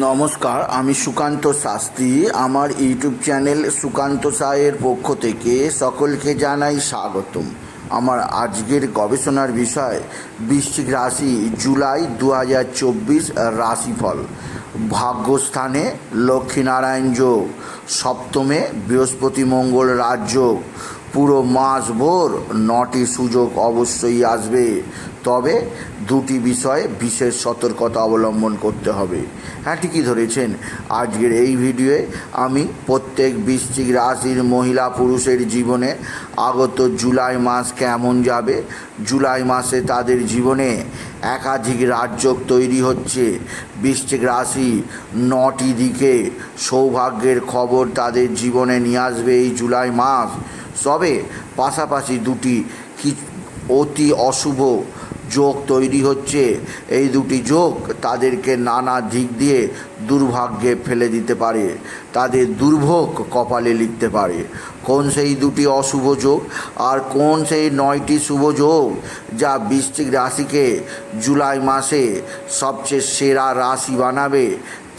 নমস্কার, আমি সুকান্ত শাস্ত্রী। আমার ইউটিউব চ্যানেল সুকান্ত সায়ের পক্ষ থেকে সকলকে জানাই স্বাগতম। আমার আজকের গবেষণার বিষয়, বৃশ্চিক রাশি, জুলাই দু হাজার চব্বিশ রাশিফল। ভাগ্যস্থানে লক্ষ্মীনারায়ণ যোগ, সপ্তমে বৃহস্পতি মঙ্গল রাজযোগ পুরো মাস ভোর নটি সুযোগ অবশ্যই আসবে। তবে দুটি বিষয়ে বিশেষ সতর্কতা অবলম্বন করতে হবে। হ্যাঁ ঠিকই ধরেছেন। আজকের এই ভিডিওয়ে আমি প্রত্যেক বৃশ্চিক রাশির মহিলা পুরুষের জীবনে আগত জুলাই মাস কেমন যাবে? জুলাই মাসে তাদের জীবনে একাধিক রাজ্য তৈরি হচ্ছে। বৃশ্চিক রাশি নটি দিকে সৌভাগ্যের খবর তাদের জীবনে নিয়ে আসবে এই জুলাই মাস। তবে পাশাপাশি দুটি কি অতি অশুভ যোগ তৈরি হচ্ছে। এই দুটি যোগ তাদেরকে নানা দিক দিয়ে দুর্ভাগ্যে ফেলে দিতে পারে। তাদের দুর্ভোগ কপালে লিখতে পারে। কোন সেই দুটি অশুভ যোগ আর কোন সেই নয়টি শুভ যোগ যা বৃশ্চিক রাশিকে জুলাই মাসে সবচেয়ে সেরা রাশি বানাবে,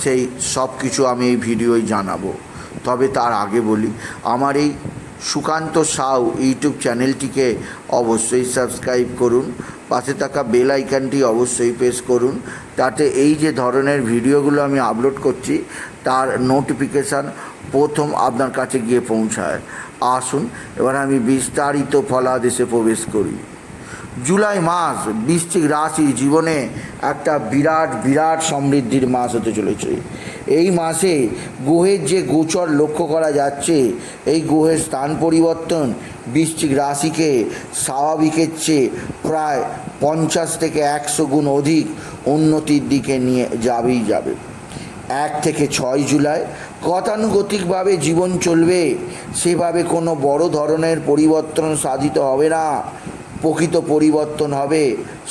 সেই সব কিছু আমি এই ভিডিওয় জানাব। তবে তার আগে বলি, আমার এই সুকান্ত সাউ ইউটিউব চ্যানেলটিকে অবশ্যই সাবস্ক্রাইব করুন। পাশে থাকা বেল আইকনটি অবশ্যই প্রেস করুন। তাতে এই যে ধরনের ভিডিওগুলো আমি আপলোড করছি, তার নোটিফিকেশান প্রথম আপনার কাছে গিয়ে পৌঁছায়। আসুন, এবার আমি বিস্তারিত ফলাদেশে প্রবেশ করি। জুলাই মাস, বৃশ্চিক রাশির জীবনে একটা বিরাট বিরাট সমৃদ্ধির মাস হতে চলেছে। এই মাসে গ্রহের যে গোচর লক্ষ্য করা যাচ্ছে, এই গ্রহের স্থান পরিবর্তন বৃশ্চিক রাশিকে স্বাভাবিকের চেয়ে প্রায় পঞ্চাশ থেকে একশো গুণ অধিক উন্নতির দিকে নিয়ে যাবেই যাবে। এক থেকে ছয় জুলাই গতানুগতিকভাবে জীবন চলবে, সেভাবে কোনো বড় ধরনের পরিবর্তন সাধিত হবে না। প্রকৃত পরিবর্তন হবে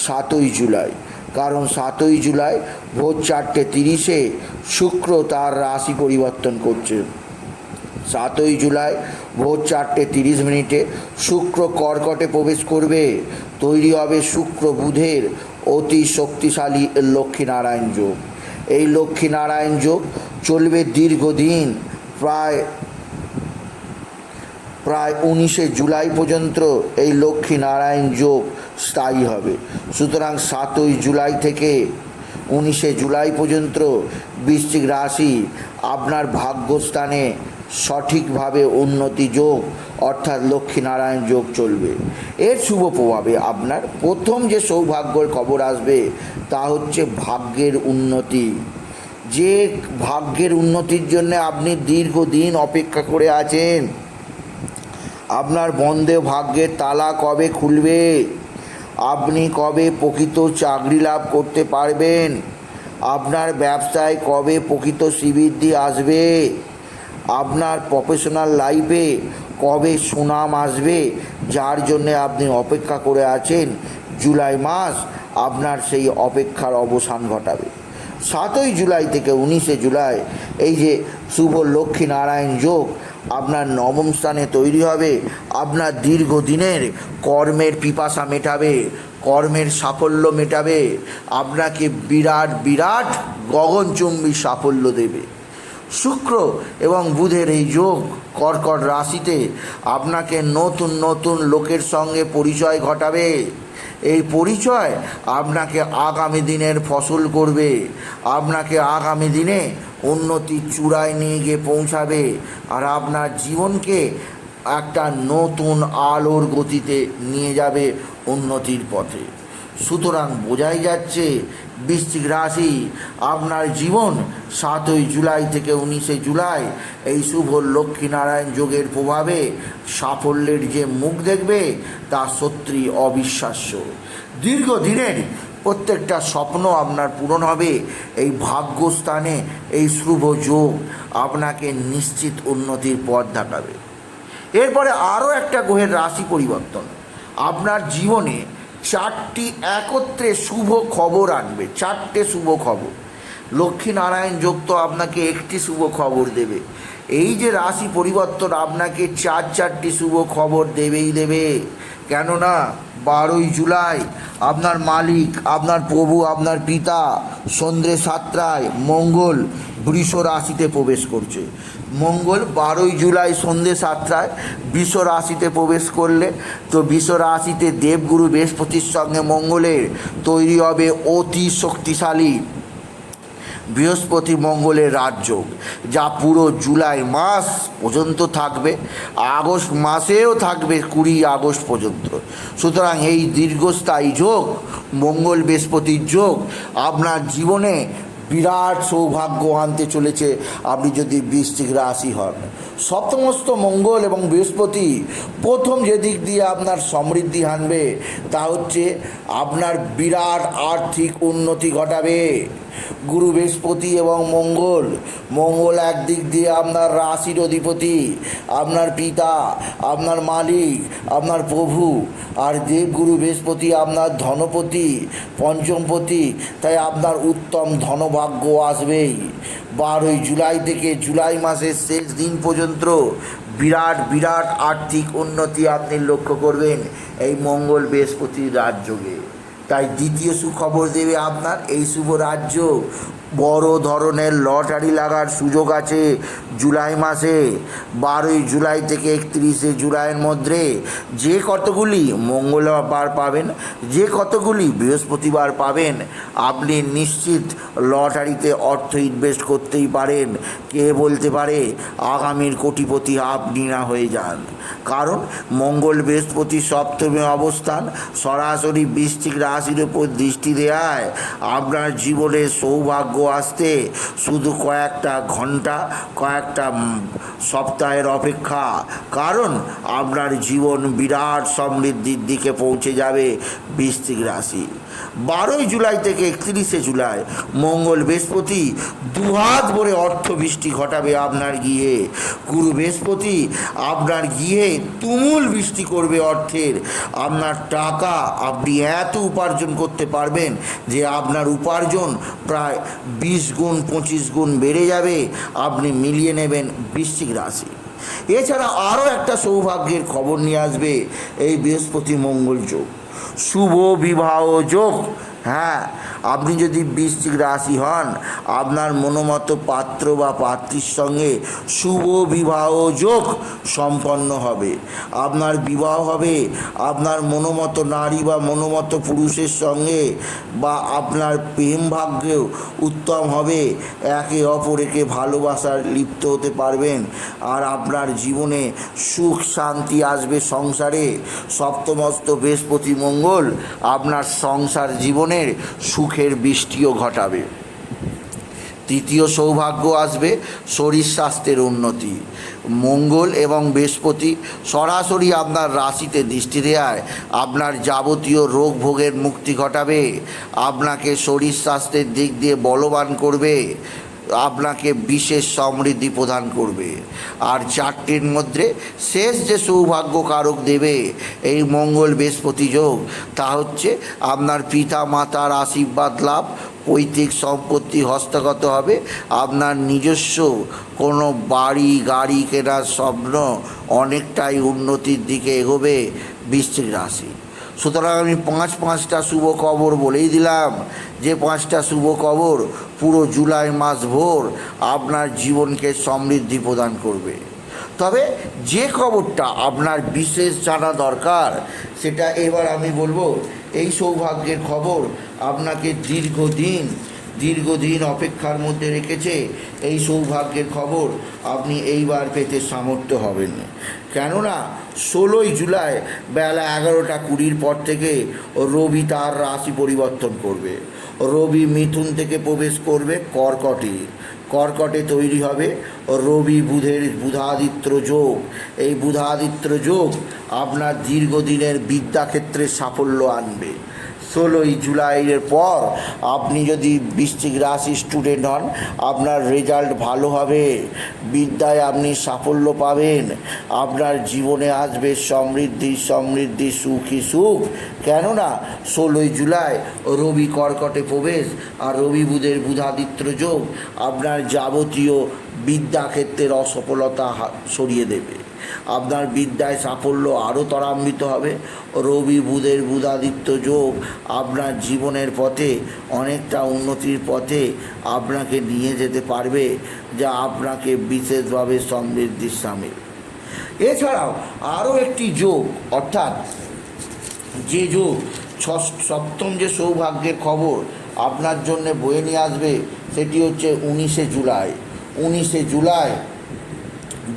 সাতই জুলাই, কারণ সাতই জুলাই ভোর চারটে তিরিশে শুক্র তার রাশি পরিবর্তন করছে। সাতই জুলাই ভোর চারটে তিরিশ মিনিটে শুক্র কর্কটে প্রবেশ করবে। তৈরি হবে শুক্র বুধের অতি শক্তিশালী লক্ষ্মীনারায়ণ যোগ। এই লক্ষ্মীনারায়ণ যোগ চলবে দীর্ঘদিন, প্রায় প্রায় উনিশে জুলাই পর্যন্ত এই লক্ষ্মীনারায়ণ যোগ স্থায়ী হবে। সুতরাং সাতই জুলাই থেকে উনিশে জুলাই পর্যন্ত বৃশ্চিক রাশি আপনার ভাগ্যস্থানে সঠিকভাবে উন্নতি যোগ, অর্থাৎ লক্ষ্মীনারায়ণ যোগ চলবে। এর শুভ প্রভাবে আপনার প্রথম যে সৌভাগ্যের খবর আসবে, তা হচ্ছে ভাগ্যের উন্নতি। যে ভাগ্যের উন্নতির জন্য আপনি দীর্ঘদিন অপেক্ষা করে আছেন, আপনার বন্ধে ভাগ্যের তালা কবে খুলবে? আপনি কবে প্রকৃত চাকরি লাভ করতে পারবেন? আপনার ব্যবসায় কবে প্রকৃত শ্রীবৃদ্ধি আসবে? আপনার প্রফেশনাল লাইফে কবে সুনাম আসবে? যার জন্যে আপনি অপেক্ষা করে আছেন, জুলাই মাস আপনার সেই অপেক্ষার অবসান ঘটাবে। সাতই জুলাই থেকে উনিশে জুলাই, এই যে শুভ লক্ষ্মী নারায়ণ যোগ আপনার নবম স্থানে তৈরি হবে, আপনার দীর্ঘদিনের কর্মের পিপাসা মেটাবে, কর্মের সাফল্য মেটাবে, আপনাকে বিরাট বিরাট গগনচুম্বী সাফল্য দেবে। শুক্র এবং বুধের এই যোগ কর্কট রাশিতে আপনাকে নতুন নতুন লোকের সঙ্গে পরিচয় ঘটাবে। এই পরিচয় আপনাকে আগামী দিনের ফসল করবে। আপনাকে আগামী দিনে উন্নতির চূড়ায় নিয়ে গিয়ে পৌঁছাবে। আর আপনার জীবনকে একটা নতুন আলোর গতিতে নিয়ে যাবে উন্নতির পথে। সুতরাং বোঝাই যাচ্ছে বৃশ্চিক রাশি, আপনার জীবন সাতই জুলাই থেকে উনিশে জুলাই। এই শুভ লক্ষ্মীনারায়ণ যোগের প্রভাবে সাফল্যের যে মুখ দেখবে, তা সত্যি অবিশ্বাস্য। দীর্ঘদিনের প্রত্যেকটা স্বপ্ন আপনার পূরণ হবে। এই ভাগ্যস্থানে এই শুভ যোগ আপনাকে নিশ্চিত উন্নতির পথ দেখাবে। এরপরে আরও একটা গ্রহের রাশি পরিবর্তন। আপনার জীবনে চারটি একত্রে শুভ খবর আনবে, চারটে শুভ খবর। লক্ষ্মীনারায়ণ যোগ তো আপনাকে একটি শুভ খবর দেবে। এই যে রাশি পরিবর্তন আপনাকে চার চারটি শুভ খবর দেবেই দেবে। কেননা বারোই জুলাই আপনার মালিক, আপনার প্রভু, আপনার পিতা, সন্ধ্যে সাতটায় মঙ্গল বৃষ রাশিতে প্রবেশ করছে। মঙ্গল বারোই জুলাই সন্ধ্যে সাতটায় বৃষ রাশিতে প্রবেশ করলে। তো বৃষ রাশিতে দেবগুরু বৃহস্পতির সঙ্গে মঙ্গলের তৈরি হবে অতি শক্তিশালী বৃহস্পতি মঙ্গলের রাজযোগ যা পুরো জুলাই মাস পর্যন্ত থাকবে, আগস্ট মাসেও থাকবে কুড়ি আগস্ট পর্যন্ত। সুতরাং এই দীর্ঘস্থায়ী যোগ, মঙ্গল বৃহস্পতির যোগ, আপনার জীবনে বিরাট সৌভাগ্য আনতে চলেছে আপনি যদি বৃশ্চিক রাশি হন। সপ্তমস্ত মঙ্গল এবং বৃহস্পতি প্রথম যে দিক দিয়ে আপনার সমৃদ্ধি আনবে তা হচ্ছে আপনার বিরাট আর্থিক উন্নতি ঘটাবে। গুরু বৃহস্পতি এবং মঙ্গল। মঙ্গল একদিক দিয়ে আপনার রাশির অধিপতি, আপনার পিতা, আপনার মালিক, আপনার প্রভু। আর দেবগুরু বৃহস্পতি আপনার ধনপতি, পঞ্চমপতি, তাই আপনার উত্তম ধনভাগ্য আসবেই। বারোই জুলাই থেকে জুলাই মাসের শেষ দিন পর্যন্ত বিরাট বিরাট আর্থিক উন্নতি আপনি লক্ষ্য করবেন এই মঙ্গল বৃহস্পতির রাজযোগে। তাই দ্বিতীয় সুখবর দেবে আপনার, এই শুভ রাজ্য বড় ধরনের লটারি লাগার সুযোগ আছে জুলাই মাসে। বারোই জুলাই থেকে একত্রিশে জুলাইয়ের মধ্যে যে কতগুলি মঙ্গলবার পাবেন, যে কতগুলি বৃহস্পতিবার পাবেন, আপনি নিশ্চিত লটারিতে অর্থ ইনভেস্ট করতেই পারেন। কে বলতে পারে, আগামীর কোটিপতি আপনি না হয়ে যান। কারণ মঙ্গল বৃহস্পতি সপ্তমে অবস্থান সরাসরি বৃষ্টিক রাশির উপর দৃষ্টি দেয় আপনার জীবনে সৌভাগ্য আসতে শুধু কয়েকটা ঘণ্টা, কয়েকটা সপ্তাহের অপেক্ষা। কারণ আপনার জীবন বিরাট সমৃদ্ধির দিকে পৌঁছে যাবে বৃষ্টিক রাশি। বারোই জুলাই থেকে একত্রিশে জুলাই, মঙ্গল বৃহস্পতি, দুহাত ভরে অর্থ বৃষ্টি ঘটাবে আপনার গিয়ে গুরু বৃহস্পতি, আপনার গিয়ে তুমুল বৃষ্টি করবে অর্থের। আপনার টাকা আপনি এত উপার্জন করতে পারবেন যে আপনার উপার্জন প্রায় বিশ গুণ, পঁচিশ গুণ বেড়ে যাবে। আপনি মিলিয়ে নেবেন বৃশ্চিক রাশি। এছাড়া আরও একটা সৌভাগ্যের খবর নিয়ে আসবে এই বৃহস্পতি মঙ্গল যোগ। শুভ বিবাহ যোগ হ্যাঁ আপনি যদি বৃশ্চিক রাশি হন, আপনার মনোমত পাত্র বা পাত্রীর সঙ্গে শুভ বিবাহ যোগ সম্পন্ন হবে। আপনার বিবাহ হবে আপনার মনোমত নারী বা মনোমত পুরুষের সঙ্গে বা আপনার প্রেম ভাগ্যেও উত্তম হবে। একে অপরেকে ভালোবাসার লিপ্ত হতে পারবেন আর আপনার জীবনে সুখ, শান্তি আসবে সংসারে। সপ্তমস্ত বৃহস্পতি মঙ্গল আপনার সংসার জীবনের সুখের বৃষ্টিও ঘটাবে। তৃতীয় সৌভাগ্য আসবে, শরীর স্বাস্থ্যের উন্নতি। মঙ্গল এবং বৃহস্পতি সরাসরি আপনার রাশিতে দৃষ্টি দেয় আপনার যাবতীয় রোগ ভোগের মুক্তি ঘটাবে, আপনাকে শরীর স্বাস্থ্যের দিক দিয়ে বলবান করবে। আপনাকে বিশেষ সমৃদ্ধি প্রদান করবে। আর চারটির মধ্যে শেষ যে সৌভাগ্য কারক দেবে এই মঙ্গল বৃহস্পতি যোগ, তা হচ্ছে আপনার পিতা মাতার আশীর্বাদ লাভ, পৈতৃক সম্পত্তি হস্তগত হবে, আপনার নিজস্ব কোনো বাড়ি, গাড়ি কেনার স্বপ্ন অনেকটাই উন্নতির দিকে এগোবে বৃশ্চিক রাশি। সুতরাং আমি পাঁচ পাঁচটা শুভ খবর বলেই দিলাম। যে পাঁচটা শুভ খবর পুরো জুলাই মাস ভোর আপনার জীবনকে সমৃদ্ধি প্রদান করবে। তবে যে খবরটা আপনার বিশেষ জানা দরকার, সেটা এবার আমি বলব, এই সৌভাগ্যের খবর আপনাকে দীর্ঘদিন দীর্ঘদিন অপেক্ষার মধ্যে রেখেছে এই সৌভাগ্যের খবর, আপনি এইবার পেতে সামর্থ্য হবেন। কেননা, ষোলোই জুলাই বেলা এগারোটা কুড়ির পর থেকে রবি তার রাশি পরিবর্তন করবে। রবি মিথুন থেকে প্রবেশ করবে কর্কটে। কর্কটে তৈরি হবে রবি বুধের বুধাদিত্য যোগ। এই বুধাদিত্য যোগ আপনার দীর্ঘদিনের বিদ্যাক্ষেত্রে সাফল্য আনবে। ষোলোই জুলাইয়ের পর আপনি যদি বৃশ্চিক রাশি স্টুডেন্ট হন, আপনার রেজাল্ট ভালো হবে, বিদ্যায় আপনি সাফল্য পাবেন, আপনার জীবনে আসবে সমৃদ্ধি সমৃদ্ধি, সুখী সুখ। কেননা ষোলোই জুলাই রবি কর্কটে প্রবেশ আর রবি বুধের বুধাদিত্য যোগ আপনার যাবতীয় বিদ্যাক্ষেত্রের অসফলতা সরিয়ে দেবে। আপনার বিদ্যায় সাফল্য আরও ত্বরান্বিত হবে। রবি বুধের বুধাদিত্য যোগ আপনার জীবনের পথে, অনেকটা উন্নতির পথে আপনাকে নিয়ে যেতে পারবে, যা আপনাকে বিশেষভাবে সমৃদ্ধির সামিল এছাড়াও আরও একটি যোগ, অর্থাৎ যে যোগ সপ্তম যে সৌভাগ্যের খবর আপনার জন্য বয়ে নিয়ে আসবে, সেটি হচ্ছে উনিশে জুলাই। উনিশে জুলাই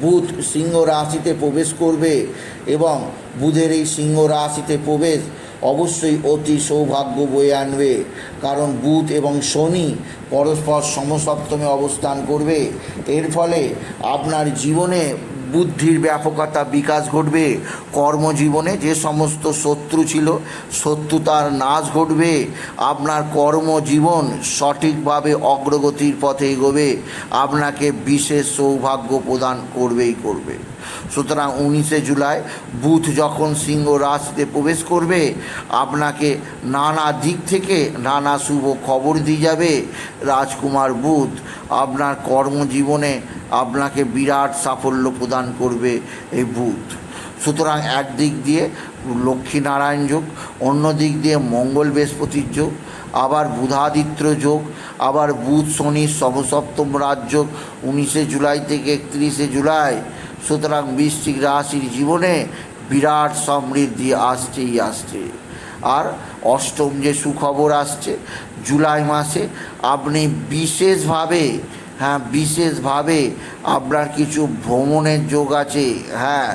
বুধ সিংহ রাশিতে প্রবেশ করবে এবং বুধের এই সিংহ রাশিতে প্রবেশ অবশ্যই অতি সৌভাগ্য বয়ে আনবে। কারণ বুধ এবং শনি পরস্পর সমসপ্তমে অবস্থান করবে। এর ফলে আপনার জীবনে বুদ্ধির ব্যাপকতা বিকাশ ঘটবে। কর্মজীবনে যে সমস্ত শত্রু ছিল শত্রুতার নাশ ঘটবে। আপনার কর্মজীবন সঠিকভাবে অগ্রগতির পথে এগোবে। আপনাকে বিশেষ সৌভাগ্য প্রদান করবেই করবে। সুতরাং উনিশে জুলাই, বুধ যখন সিংহ রাশিতে প্রবেশ করবে, আপনাকে নানা দিক থেকে নানা শুভ খবর দিয়ে যাবে। রাজকুমার বুধ আপনার কর্মজীবনে আপনাকে বিরাট সাফল্য প্রদান করবে এই বুধ। সুতরাং একদিক দিয়ে লক্ষ্মীনারায়ণ যোগ, অন্য দিক দিয়ে মঙ্গল বৃহস্পতির যোগ, আবার বুধাদিত্য যোগ, আবার বুধ শনির সমসপ্তম রাজ্য উনিশে জুলাই থেকে একত্রিশে জুলাই। সুতরাং বৃশ্চিক রাশির জীবনে বিরাট সমৃদ্ধি আসছেই আসছে। আর অষ্টম যে সুখবর আসছে, জুলাই মাসে আপনি বিশেষভাবে হ্যাঁ বিশেষভাবে আপনার কিছু ভ্রমণের যোগ আছে হ্যাঁ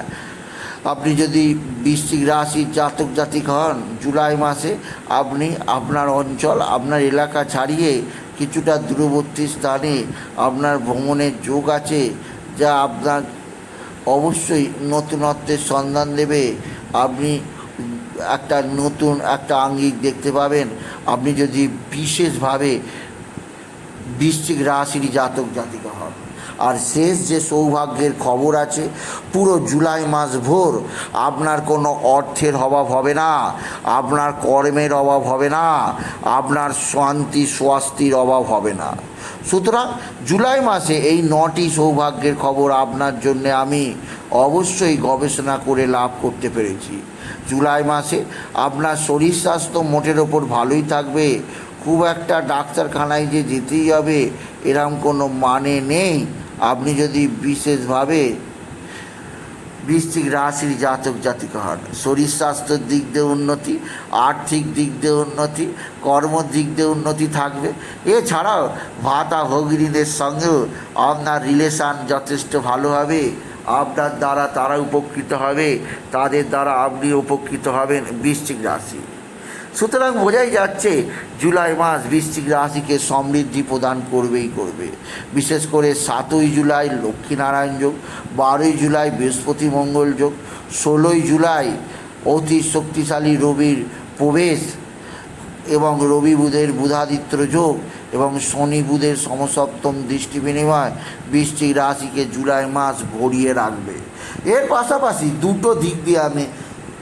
আপনি যদি বৃশ্চিক রাশির জাতক জাতিক হন, জুলাই মাসে আপনি আপনার অঞ্চল, আপনার এলাকা ছাড়িয়ে কিছুটা দূরবর্তী স্থানে আপনার ভ্রমণের যোগ আছে, যা আপনার অবশ্যই নতুনত্বের সন্ধান দেবে। আপনি একটা নতুন, একটা আঙ্গিক দেখতে পাবেন। আপনি যদি বিশেষভাবে বৃশ্চিক রাশির জাতক জাতিকা আর শেষ যে সৌভাগ্যের খবর আছে, পুরো জুলাই মাস ভোর আপনার কোনো অর্থের অভাব হবে না, আপনার কর্মের অভাব হবে না, আপনার শান্তি, স্বাস্থ্যের অভাব হবে না। সুতরাং জুলাই মাসে এই নটি সৌভাগ্যের খবর আপনার জন্য আমি অবশ্যই গবেষণা করে লাভ করতে পেরেছি। জুলাই মাসে আপনার শরীর স্বাস্থ্য মোটের ওপর ভালোই থাকবে, খুব একটা ডাক্তারখানায় যে যেতেই হবে, এরম কোনো মানে নেই। আপনি যদি বিশেষভাবে বৃশ্চিক রাশির জাতক জাতিকা হন, শরীর স্বাস্থ্যের দিক দিয়ে উন্নতি, আর্থিক দিক দিয়ে উন্নতি, কর্ম দিক দিয়ে উন্নতি থাকবে। এছাড়াও ভাতা ভগিনীদের সঙ্গেও আপনার রিলেশান যথেষ্ট ভালো হবে। আপনার দ্বারা তারা উপকৃত হবে, তাদের দ্বারা আপনি উপকৃত হবেন বৃশ্চিক রাশি। সুতরাং বোঝাই যাচ্ছে, জুলাই মাস বৃশ্চিক রাশিকে সমৃদ্ধি প্রদান করবেই করবে। বিশেষ করে সাতই জুলাই লক্ষ্মীনারায়ণ যোগ, বারোই জুলাই বৃহস্পতি মঙ্গল যোগ, ষোলোই জুলাই অতি শক্তিশালী রবির প্রবেশ এবং রবি বুধের বুধাদিত্য যোগ এবং শনি বুধের সমসপ্তম দৃষ্টি বিনিময় বৃষ্টিক রাশিকে জুলাই মাস ভরিয়ে রাখবে। এর পাশাপাশি দুটো দিক দিয়ে আমি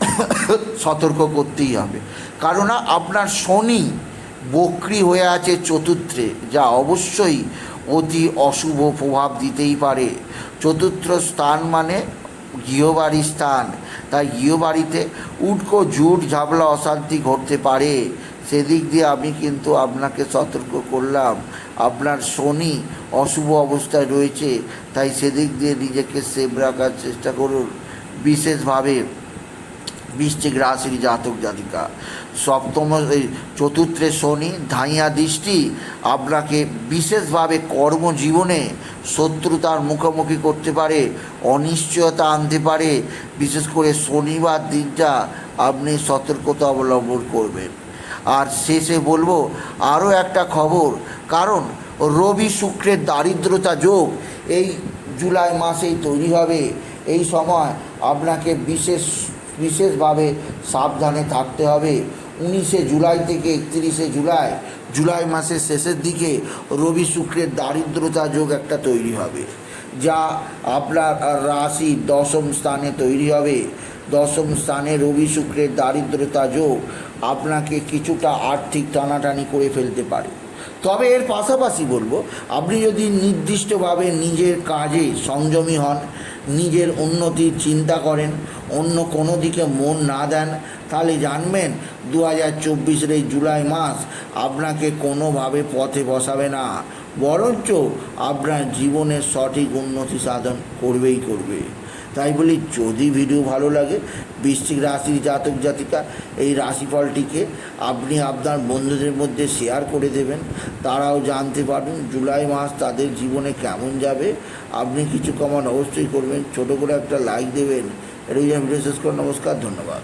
সতর্ক করতেই হবে। কারণ আপনার শনি বক্রি হয়ে আছে চতুর্থে, যা অবশ্যই অতি অশুভ প্রভাব দিতেই পারে। চতুর্থ স্থান মানে গৃহবাড়ির স্থান। তাই গৃহবাড়িতে উটকো, জুট, ঝাবলা, অশান্তি ঘটতে পারে। সেদিক দিয়ে আমি কিন্তু আপনাকে সতর্ক করলাম, আপনার শনি অশুভ অবস্থায় রয়েছে। তাই সেদিক দিয়ে নিজেকে সেভ রাখার চেষ্টা করুন, বিশেষভাবে। বৃশ্চিক রাশির জাতক জাতিকা। সপ্তম, এই চতুর্থে শনি, ধাইয়া দৃষ্টি, আপনাকে বিশেষভাবে কর্মজীবনে শত্রুতার মুখোমুখি করতে পারে, অনিশ্চয়তা আনতে পারে। বিশেষ করে শনিবার দিনটা আপনি সতর্কতা অবলম্বন করবেন। আর শেষে বলব আরও একটা খবর, কারণ রবি শুক্রের দারিদ্রতা যোগ এই জুলাই মাসেই তৈরি হবে। এই সময় আপনাকে বিশেষ বিশেষভাবে সাবধানে থাকতে হবে। উনিশে জুলাই থেকে একত্রিশে জুলাই জুলাই মাসের শেষের দিকে রবি শুক্রের দারিদ্রতা যোগ একটা তৈরি হবে, যা আপনার রাশি দশম স্থানে তৈরি হবে। দশম স্থানে রবি শুক্রের দারিদ্রতা যোগ আপনাকে কিছুটা আর্থিক টানাটানি করে ফেলতে পারে। তবে এর পাশাপাশি বলব, আপনি যদি নির্দিষ্টভাবে নিজের কাজে সংযমী হন নিজের উন্নতির চিন্তা করেন, অন্য কোনো দিকে মন না দেন, তাহলে জানবেন দু হাজার চব্বিশের এই জুলাই মাস আপনাকে কোনোভাবে পথে বসাবে না। বরঞ্চ আপনার জীবনের সঠিক উন্নতি সাধন করবেই করবে। তাই বলি যদি ভিডিও ভালো লাগে, বৃশ্চিক রাশির জাতক জাতিকা, এই রাশিফলটিকে আপনি আপনার বন্ধুদের মধ্যে শেয়ার করে দেবেন। তারাও জানতে পারবেন জুলাই মাস তাদের জীবনে কেমন যাবে। আপনি কিছু কমান অবশ্যই করবেন। ছোটো করে একটা লাইক দেবেন। এটা ভিডিও শেষ করে নমস্কার, ধন্যবাদ।